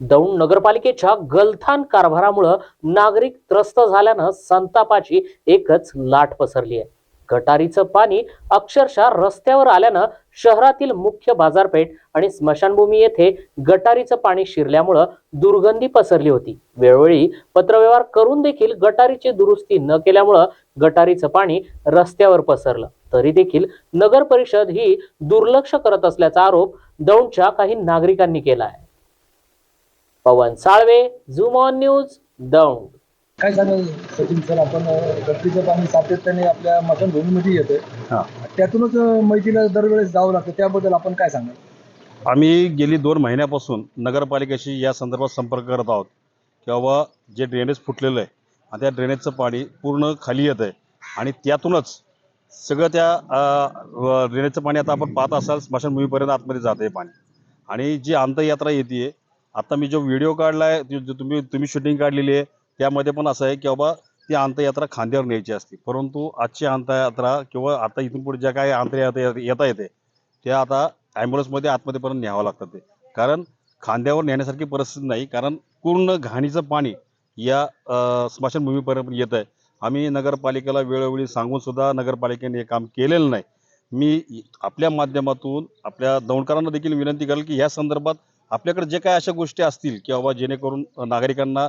दौंड नगरपालिकेच्या गलथान कारभारामुळं नागरिक त्रस्त झाल्यानं संतापाची एकच लाट पसरली आहे. गटारीचं पाणी अक्षरशः रस्त्यावर आल्यानं शहरातील मुख्य बाजारपेठ आणि स्मशानभूमी येथे गटारीचं पाणी शिरल्यामुळं दुर्गंधी पसरली होती. वेळोवेळी पत्रव्यवहार करून देखील गटारीची दुरुस्ती न केल्यामुळं गटारीचं पाणी रस्त्यावर पसरलं. तरी देखील नगर परिषद ही दुर्लक्ष करत असल्याचा आरोप दौंडच्या काही नागरिकांनी केला आहे. Pavan Salve zoom on news Daund. काय सांगाल सचिन सर आपण गटरीचं पाणी सातत्याने आपल्या मशानभूमीमध्ये येतं हा. त्यातूनच अं, मैतीला दरवेळेस जावं लागतं. त्याबद्दल आपण काय सांगाल? आम्ही गेली दोन महिन्यापासून नगरपालिकेशी या संदर्भात संपर्क करत आहोत. की बाबा जे ड्रेनेज फुटलेलं आहे आणि त्या ड्रेनेजचं पाणी पूर्ण खाली येत आहे आणि त्यातूनच सगळं त्या ड्रेनेजचं पाणी आता आपण पाहत असाल स्मशानभूमीपर्यंत आतमध्ये जात आहे पाणी. आणि जी अंतयात्रा येते आता मी जो व्हिडिओ काढला आहे जो- तुम्ही तुम्ही शूटिंग काढलेली आहे त्यामध्ये पण असं आहे की बाबा ती अंतयात्रा खांद्यावर न्यायची असते. परंतु आजची अंतयात्रा किंवा आता इथून पुढे ज्या काही अंतयात्रा येता येते त्या आता ॲम्ब्युलन्समध्ये आतमध्येपर्यंत न्यावं लागतं ते. कारण खांद्यावर नेण्यासारखी परिस्थिती नाही कारण पूर्ण घाणीचं पाणी या स्मशानभूमीपर्यंत येत आहे आम्ही नगरपालिकेला वेळोवेळी सांगून सुद्धा नगरपालिकेने हे काम केलेलं नाही. मी आपल्या माध्यमातून आपल्या दौंडकरांना देखील विनंती करेल की या संदर्भात आपल्याकडे जे काय अशा गोष्टी असतील की बाबा जेणेकरून नागरिकांना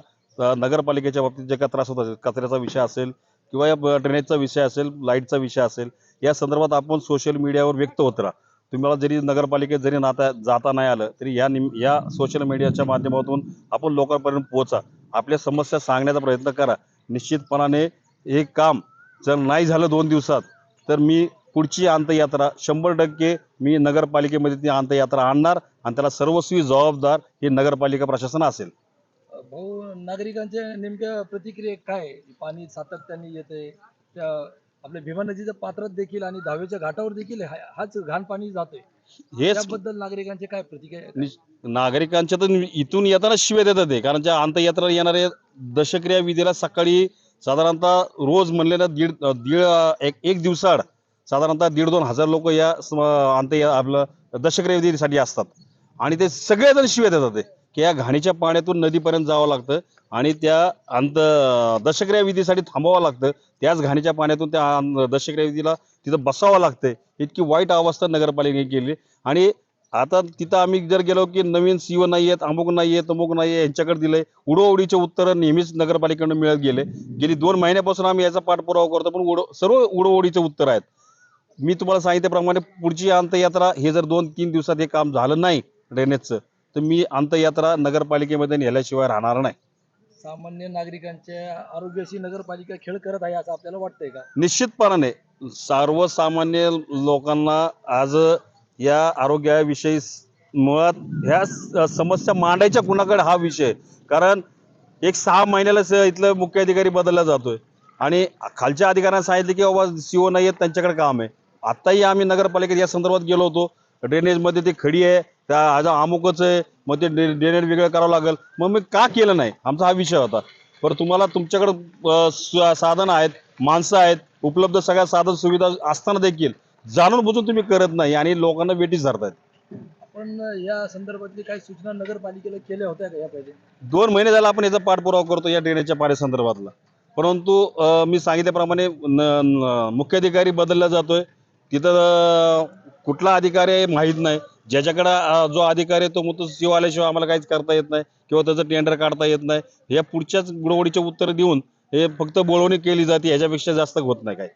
नगरपालिकेच्या बाबतीत जे काय त्रास होत असेल कचऱ्याचा विषय असेल किंवा या ड्रेनेजचा विषय असेल लाईटचा विषय असेल या संदर्भात आपण सोशल मीडियावर व्यक्त होत राहा. तुम्हाला जरी नगरपालिकेत जरी नाता जाता नाही आलं तरी या निम या सोशल मीडियाच्या माध्यमातून आपण लोकांपर्यंत पोहोचा. आपल्या समस्या सांगण्याचा प्रयत्न करा. निश्चितपणाने हे काम जर नाही झालं दोन दिवसात तर मी पुढची अंतयात्रा शंभर टक्के मी नगरपालिकेमध्ये ती अंतयात्रा आणणार आणि त्याला सर्वस्वी जबाबदार हे नगरपालिका प्रशासन असेल. भाऊ नागरिकांच्या नेमक्या प्रतिक्रिया काय? पाणी सातत्याने येते त्या आपल्या भीमा नदीच्या पात्रात देखील आणि दहावीच्या घाटावर देखील हाच घाण पाणी जातोय. त्याबद्दल नागरिकांचे काय प्रतिक्रिया नागरिकांच्या तर इथून येताना शिव्या देतात ते कारण ज्या अंतयात्रा येणारे दशक्रिया विधीला सकाळी साधारणतः रोज म्हणले ना दीड दीड एक एक दिवसाआड साधारणतः दीड दोन हजार लोक या अंत आपलं दशक्रिया असतात. आणि ते सगळेजण शिव्या देतात ते की या घाणीच्या पाण्यातून नदीपर्यंत जावं लागतं आणि त्या अंत दशक्रिया विधीसाठी थांबावं लागतं. त्याच घाणीच्या पाण्यातून त्या अं, दशक्रिया विधीला तिथं बसावं लागतंय. इतकी वाईट अवस्था नगरपालिकेने केली. आणि आता तिथं आम्ही जर गेलो की नवीन सीओ नाही आहेत अमुक नाही आहेत अमुक नाही आहे यांच्याकडे दिलंय. उडोउडीचे उत्तर नेहमीच नगरपालिकेकडून मिळत गेले. गेली दोन महिन्यापासून आम्ही याचा पाठपुरावा करतो पण उडो सर्व उडोउडीचे उत्तर आहेत. मी तुम्हाला सांगितल्याप्रमाणे पुढची अंतयात्रा हे जर दोन तीन दिवसात हे काम झालं नाही ड्रेनेजचं तर मी अंतयात्रा नगरपालिकेमध्ये नेल्याशिवाय राहणार नाही. सामान्य नागरिकांच्या आरोग्याशी नगरपालिका खेळ करत आहे असं आपल्याला वाटतंय का? निश्चितपणाने सर्वसामान्य लोकांना आज या आरोग्याविषयी मुळात ह्या समस्या मांडायच्या कुणाकडे हा विषय? कारण एक सहा महिन्याला इथलं मुख्य अधिकारी बदलला जातोय. आणि खालच्या अधिकाऱ्यांना सांगितलं की बाबा सीओ नाही आहेत त्यांच्याकडे काम आहे. आत्ताही आम्ही नगरपालिकेत या संदर्भात गेलो होतो. ड्रेनेजमध्ये ते खडी आहे त्या आज अमुकच आहे मग ते ड्रे- ड्रेनेज वेगळं करावं लागेल. मग मी का केलं नाही? आमचा हा विषय होता. बरं तुम्हाला तुमच्याकडं साधनं आहेत माणसं आहेत उपलब्ध सगळ्या साधन सुविधा असताना देखील जाणून बुजून तुम्ही करत नाही आणि लोकांना वेटीच धरतायत. आपण या संदर्भातली काही सूचना नगरपालिकेला केल्या होत्या का या पहिले दोन महिने झाला आपण याचा पाठपुरावा करतो या ड्रेनेजच्या पाणी संदर्भातला परंतु मी सांगितल्याप्रमाणे मुख्याधिकारी बदलला जातोय. तिथं कुठला अधिकारी आहे माहीत नाही. ज्याच्याकडं जो अधिकारी आहे तो मग तो सीओ आल्याशिवाय आम्हाला काहीच करता येत नाही किंवा त्याचं टेंडर काढता येत नाही. या पुढच्याच गुडवडीचे उत्तर देऊन हे फक्त बोलवणी केली जाते ह्याच्यापेक्षा जास्त होत नाही काय